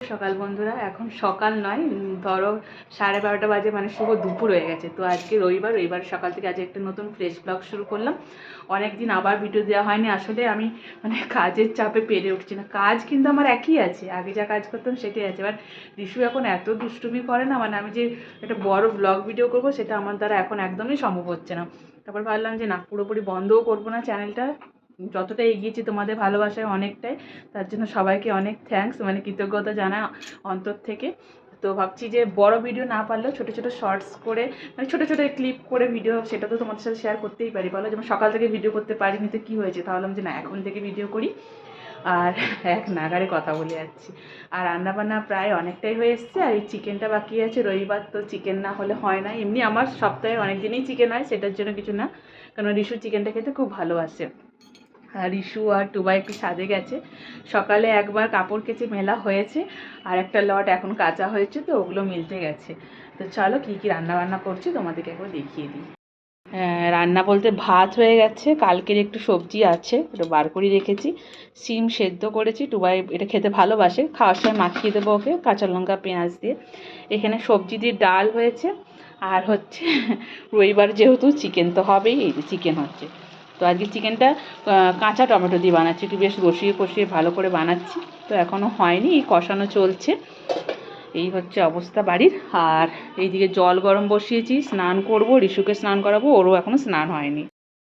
সকাল বন্ধুরা, এখন সকাল নয় ধরো সাড়ে বারোটা বাজে মানে শুভ দুপুর হয়ে গেছে। তো আজকে রবিবার রবিবার সকাল থেকে আজ একটা নতুন ফ্রেশ ব্লগ শুরু করলাম। অনেক দিন আবার ভিডিও দেওয়া হয়নি, আসলে আমি মানে কাজের চাপে পেরে উঠছি না। কাজ কিন্তু আমার একই আছে, আগে যা কাজ করতাম সেটাই আছে। এবার রিশু এখন এত দুষ্টুমি করে না মানে আমি যে একটা বড় ব্লগ ভিডিও করব, সেটা আমার দ্বারা এখন একদমই সম্ভব হচ্ছে না। তারপর ভাবলাম যে না, পুরোপুরি বন্ধও করব না চ্যানেলটা। যতটা এগিয়েছি তোমাদের ভালোবাসায় অনেকটাই, তার জন্য সবাইকে অনেক থ্যাঙ্কস মানে কৃতজ্ঞতা জানা অন্তর থেকে। তো ভাবছি যে বড় ভিডিও না পারলেও ছোটো ছোটো শর্টস করে মানে ছোটো ছোটো ক্লিপ করে ভিডিও সেটা তো তোমাদের সাথে শেয়ার করতেই পারি। বলো যেমন সকাল থেকে ভিডিও করতে পারিনি তো কী হয়েছে? তাহলে আমি যে না, এখন থেকে ভিডিও করি। আর এক নাগারে কথা বলে যাচ্ছি। আর রান্নাবান্না প্রায় অনেকটাই হয়ে এসছে, আর এই চিকেনটা বাকি আছে। রবিবার তো চিকেন না হলে হয় না। এমনি আমার সপ্তাহে অনেক দিনই চিকেন হয়, সেটার জন্য কিছু না। কারণ রিশু চিকেনটা খেতে খুব ভালোবাসে। রিশু আর টুবা একটু ছাদে গেছে। সকালে একবার কাপড় কেচে মেলা হয়েছে আর একটা লট এখন কাঁচা হয়েছে তো ওগুলো মিলতে গেছে। তো চলো কী কী রান্না বান্না করছি তোমাদেরকে একবার দেখিয়ে দিই। হ্যাঁ, রান্না বলতে ভাত হয়ে গেছে কালকের একটু সবজি আছে ওটা বার করে রেখেছি। সিম সেদ্ধ করেছি টুবাই এটা খেতে ভালোবাসে। খাওয়ার সময় মাখিয়ে দেবো ওকে কাঁচা লঙ্কা পেঁয়াজ দিয়ে। এখানে সবজি দিয়ে ডাল হয়েছে আর হচ্ছে রবিবার যেহেতু চিকেন তো হবেই চিকেন হচ্ছে। তো আজকে চিকেনটা কাঁচা টমেটো দিয়ে বানাচ্ছি। একটু বেশ কষিয়ে কষিয়ে ভালো করে বানাচ্ছি। তো এখনও হয়নি, এই কষানো চলছে। এই হচ্ছে অবস্থা বাড়ির। আর এইদিকে জল গরম বসিয়েছি, স্নান করব, রিশুকে স্নান করাবো, ওরও এখনও স্নান হয়নি।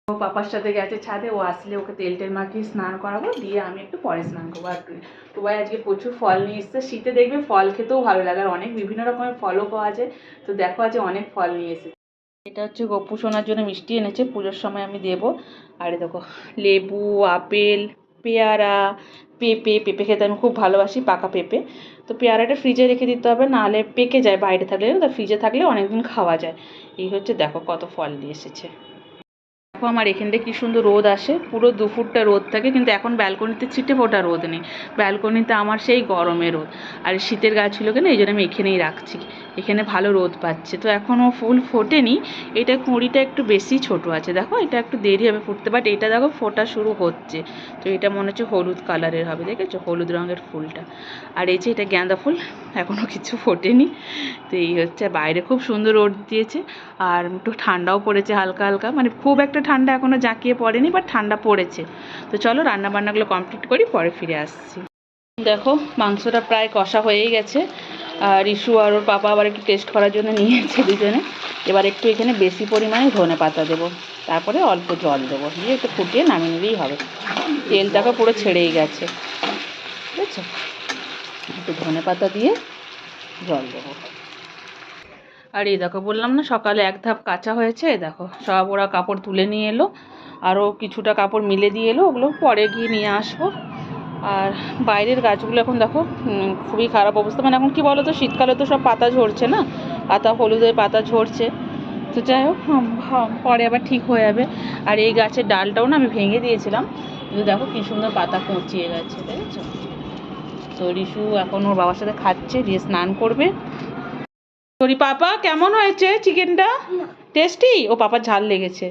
ও পাপার সাথে গেছে ছাদে, ও আসলে ওকে তেল টেল মাখিয়ে স্নান করাবো, দিয়ে আমি একটু পরে স্নান করব। আর টুবাই আজকে প্রচুর ফল নিয়ে এসছে। শীতে দেখবে ফল খেতেও ভালো লাগে, আর অনেক বিভিন্ন রকমের ফলও পাওয়া যায়। তো দেখো আজ অনেক ফল নিয়ে এসেছে। এটা হচ্ছে গপু সোনার জন্য মিষ্টি এনেছে, পুজোর সময় আমি দেব। আর দেখো, লেবু, আপেল, পেয়ারা, পেঁপে পেঁপে খেতে আমি খুব ভালোবাসি, পাকা পেঁপে। তো পেয়ারাটা ফ্রিজে রেখে দিতে হবে, নাহলে পেকে যায়, বাইরে থাকলে। তা ফ্রিজে থাকলে অনেকদিন খাওয়া যায়। এই হচ্ছে দেখো কত ফল নিয়ে এসেছে। দেখো আমার এখানটা কি সুন্দর রোদ আসে। পুরো দু ফুটটা রোদ থাকে, কিন্তু এখন ব্যালকনিতে ছিটে ফোটা রোদ নেই। ব্যালকনিতে আমার সেই গরমে রোদ। আর শীতের গাছগুলোকে না এই জন্য আমি এখানেই রাখছি। এখানে ভালো রোদ পাচ্ছে। তো এখনও ফুল ফোটেনি। এটা কুঁড়িটা একটু বেশি ছোট আছে। দেখো, এটা একটু দেরি হবে ফুটতে বাট এটা দেখো ফোটা শুরু হচ্ছে। তো এটা মনে হচ্ছে হলুদ কালারের হবে, দেখেছ? হলুদ রঙের ফুলটা। আর এই যে এটা গাঁদা ফুল, এখনও কিছু ফোটেনি। তো এই হচ্ছে, বাইরে খুব সুন্দর রোদ দিয়েছে। আর একটু ঠান্ডাও পড়েছে হালকা হালকা। মানে খুব একটা ঠান্ডা এখনও জাঁকিয়ে পড়েনি বাট ঠান্ডা পড়েছে। তো চলো রান্না বান্নাগুলো কমপ্লিট করি, পরে ফিরে আসছি। দেখো, মাংসটা প্রায় কষা হয়েই গেছে। আর ইস্যু আর ওর পাপা আবার একটু টেস্ট করার জন্য নিয়েছে দুজনে। এবার একটু এখানে বেশি পরিমাণে ধনে পাতা দেবো। তারপরে অল্প জল দেবো। দিয়ে একটু ফুটিয়ে নামিয়ে নিলেই হবে। তেলটাকে পুরো ছেড়েই গেছে। বুঝেছ? একটু ধনে পাতা দিয়ে জল দেবো। আর এই দেখো, বললাম না, সকালে এক ধাপ কাঁচা হয়েছে দেখো, সব ওরা কাপড় তুলে নিয়ে এলো আরও কিছুটা কাপড় মিলে দিয়ে এলো, ওগুলো পরে গিয়ে নিয়ে আসব। আর বাইরের গাছগুলো এখন দেখো খুবই খারাপ অবস্থা মানে এখন কি বলো তো শীতকালে তো সব পাতা ঝরছে না, পাতা, হলুদের পাতা ঝরছে। তো যাই হোক পরে আবার ঠিক হয়ে যাবে। আর এই গাছের ডালটাও না আমি ভেঙে দিয়েছিলাম, কিন্তু দেখো কি সুন্দর পাতা কুঁচিয়ে গেছে, দেখেছ? তো রিশু এখন ওর বাবার সাথে খাচ্ছে, দিয়ে স্নান করবে। সরি পাপা কেমন হয়েছে চিকেনটা? টেস্টি? ও পাপার ঝাল লেগেছে।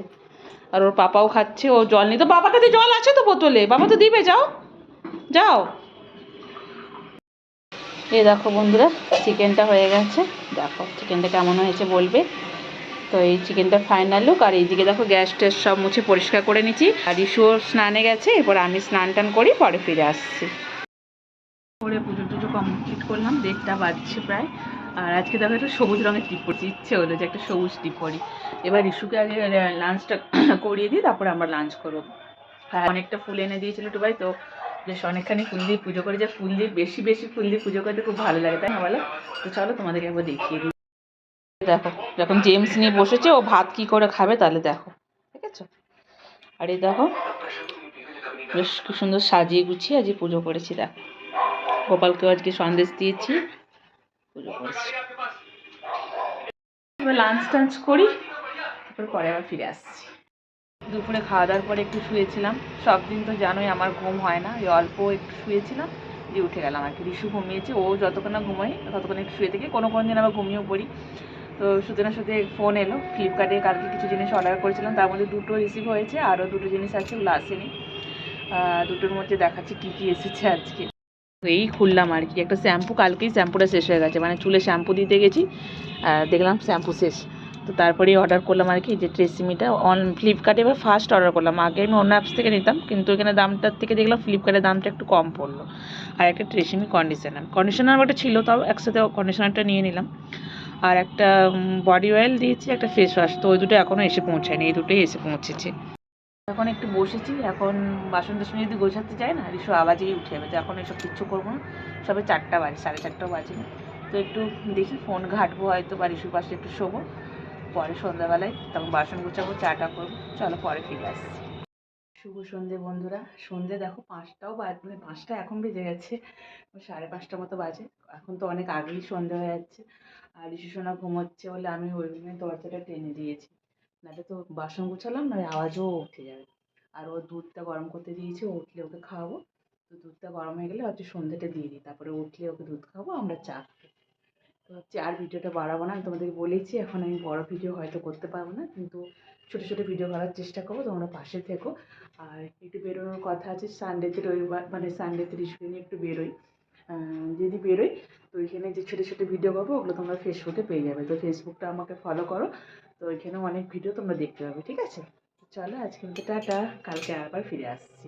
আর ওর পাপাও খাচ্ছে ও জল নিয়ে তো বাবার কাছে জল আছে তো বোতলে? বাবা তো দিবে যাও। যাও। এই দেখো বন্ধুরা চিকেনটা হয়ে গেছে। দেখো চিকেনটা কেমন হয়েছে বলবে। তো এই চিকেনটা ফাইনাল লুক আর এইদিকে দেখো গ্যাস ট্যাস সব মুছে পরিষ্কার করে নিচ্ছি। আর ইস্যুও স্নানে গেছে এরপর আমি স্নান টান করি পরে ফিরে আসছি। করে পুজো টুজো কমপ্লিট করলাম দেড়টা বাজছে প্রায়। আর আজকে দেখো একটা সবুজ রঙের টিপ পরছি ইচ্ছে হলো যে একটা সবুজ টিপ পরি। এবার ইস্যুকে আগে লাঞ্চটা করিয়ে দিই তারপরে আমরা লাঞ্চ করব। হ্যাঁ অনেকটা ফুল এনে দিয়েছিল একটু ভাই তো বেশ অনেকখানি ফুল দিয়ে পুজো করে। যে ফুল দিয়ে বেশি বেশি ফুল দিয়ে পুজো করতে খুব ভালো লাগে, তাই না বলো? তো চলো তোমাদেরকে একবার দেখিয়ে দিই। দেখো, যখন জেমস নিয়ে বসেছে, ও ভাত কি করে খাবে তাহলে দেখো, ঠিক আছে? আর এই দেখো, বেশ খুব সুন্দর সাজিয়ে গুছিয়ে আজকে পুজো করেছি, দেখো। গোপালকেও আজকে সন্দেশ দিয়েছি। এবার লাঞ্চ টাঞ্চ করি তারপর পরে আবার ফিরে আসছি। দুপুরে খাওয়া দাওয়ার পরে একটু শুয়েছিলাম। সব দিন তো জানোই আমার ঘুম হয় না ওই অল্প একটু শুয়েছিলাম দিয়ে উঠে গেলাম আর কি। রিশু ঘুমিয়েছে ও যতক্ষণ না ঘুমোয় ততক্ষণ একটু শুয়ে থেকে কোনো কোনো দিন আবার ঘুমিয়েও পড়ি। তো সুতরাং সাথে ফোন এলো ফ্লিপকার্টে কালকে কিছু জিনিস অর্ডার করেছিলাম তার মধ্যে দুটো রিসিভ হয়েছে আরও দুটো জিনিস আছে ওগুলো আসেনি। দুটোর মধ্যে দেখাচ্ছি কী কী এসেছে আজকে। এই খুললাম আর কি। একটা শ্যাম্পু, কালকেই শ্যাম্পুটা শেষ হয়ে গেছে। মানে চুলে শ্যাম্পু দিতে গেছি দেখলাম শ্যাম্পু শেষ। তো তারপরেই অর্ডার করলাম আর কি যে ট্রেসিমিটা অন ফ্লিপকার্টে এবার ফার্স্ট অর্ডার করলাম। আগে আমি অন্য অ্যাপস থেকে নিতাম, কিন্তু এখানে দামটার থেকে দেখলাম ফ্লিপকার্টের দামটা একটু কম পড়ল। আর একটা ট্রেসিমি কন্ডিশনার কন্ডিশনার ওটা ছিল, তাও একসাথে কন্ডিশনারটা নিয়ে নিলাম। আর একটা বডি অয়েল দিয়েছি, একটা ফেস ওয়াশ তো ওই দুটো এখনও এসে পৌঁছায়নি, এই দুটোই এসে পৌঁছেছে। এখন একটু বসেছি, এখন বাসন টাসন যদি গোছাতে যাই না, রিসু আওয়াজেই উঠে যাবে তো এখন এসব কিচ্ছু করব না। সবে চারটা বাজে, সাড়ে চারটাও বাজে না তো একটু দেখি ফোন ঘাটবো, হয়তো বা রিসুর পাশে একটু শোবো। পরে সন্ধ্যাবেলায় তখন বাসন গুছাবো চাটা করব। চলো পরে ফিরে আসছি। শুভ সন্ধে বন্ধুরা। সন্ধে দেখো পাঁচটাও বাজ মানে পাঁচটা এখন বেজে গেছে, সাড়ে পাঁচটা মতো বাজে। এখন তো অনেক আগেই সন্ধে হয়ে যাচ্ছে। আর রিসু সোনা ঘুমোচ্ছে বলে আমি ওই রুমে দরজাটা টেনে দিয়েছি। নাহলে তো বাসন গুছালাম, না আওয়াজও উঠে যাবে। আর ও দুধটা গরম করতে দিয়েছি উঠলে ওকে খাওয়াবো। তো দুধটা গরম হয়ে গেলে হয়তো সন্ধ্যেটা দিয়ে দিই। তারপরে উঠলে ওকে দুধ খাব আমরা চা তো হচ্ছে আর ভিডিওটা বাড়াবো না, আমি তোমাদেরকে বলেছি, এখন আমি বড় ভিডিও হয়তো করতে পারব না, কিন্তু ছোটো ছোটো ভিডিও করার চেষ্টা করব, তোমরা পাশে থেকো। আর একটু বেরোনোর কথা আছে সানডেতে রবিবার মানে সানডেতে রিসুকে নিয়ে একটু বেরোই। যদি বেরোই তো এখানে যে ছোটো ছোটো ভিডিও পাবো, ওগুলো তোমরা ফেসবুকে পেয়ে যাবে। তো ফেসবুকটা আমাকে ফলো করো। তো এখানে অনেক ভিডিও তোমরা দেখতে পাবে, ঠিক আছে? চলো আজকে টাটা, কালকে আবার ফিরে আসছি।